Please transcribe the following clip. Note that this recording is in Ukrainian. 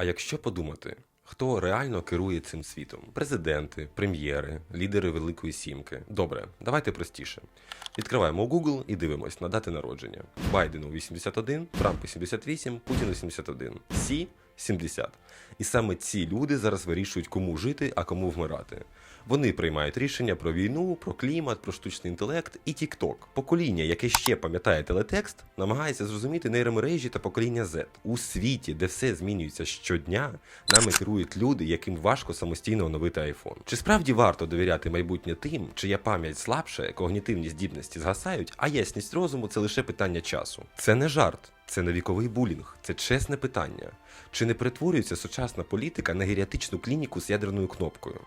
А якщо подумати, хто реально керує цим світом? Президенти, прем'єри, лідери Великої Сімки. Добре, давайте простіше. Відкриваємо Google і дивимось на дати народження. Байдену 81, Трампу 78, Путіну 71, Сі 70. І саме ці люди зараз вирішують, кому жити, а кому вмирати. Вони приймають рішення про війну, про клімат, про штучний інтелект і TikTok. Покоління, яке ще пам'ятає телетекст, намагається зрозуміти нейромережі та покоління Z. У світі, де все змінюється щодня, нами керують люди, яким важко самостійно оновити iPhone. Чи справді варто довіряти майбутнє тим, чия пам'ять слабше, когнітивні здібності згасають, а ясність розуму це лише питання часу? Це не жарт. Це не віковий булінг, це чесне питання. Чи не перетворюється сучасна політика на геріатичну клініку з ядерною кнопкою?